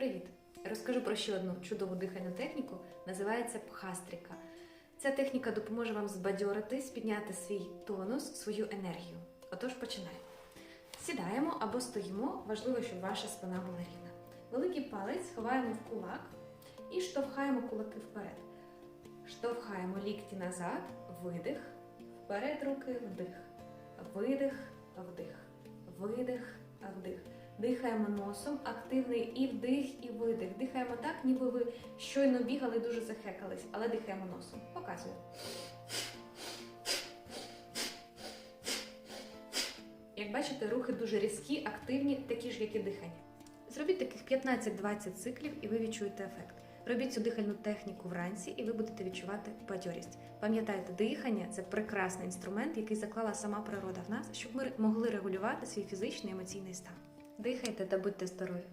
Привіт! Розкажу про ще одну чудову дихальну техніку. Називається пхастріка. Ця техніка допоможе вам збадьоритись, підняти свій тонус, свою енергію. Отож, починаємо. Сідаємо або стоїмо. Важливо, щоб ваша спина була рівна. Великий палець ховаємо в кулак і штовхаємо кулаки вперед. Штовхаємо лікті назад, видих, вперед руки, вдих, видих, вдих, видих, вдих. Дихаємо носом, активний і вдих, і видих. Дихаємо так, ніби ви щойно бігали, дуже захекались, але дихаємо носом. Показую. Як бачите, рухи дуже різкі, активні, такі ж, як і дихання. Зробіть таких 15-20 циклів, і ви відчуєте ефект. Робіть цю дихальну техніку вранці, і ви будете відчувати бадьорість. Пам'ятайте, дихання це прекрасний інструмент, який заклала сама природа в нас, щоб ми могли регулювати свій фізичний і емоційний стан. Дихайте та будьте здорові!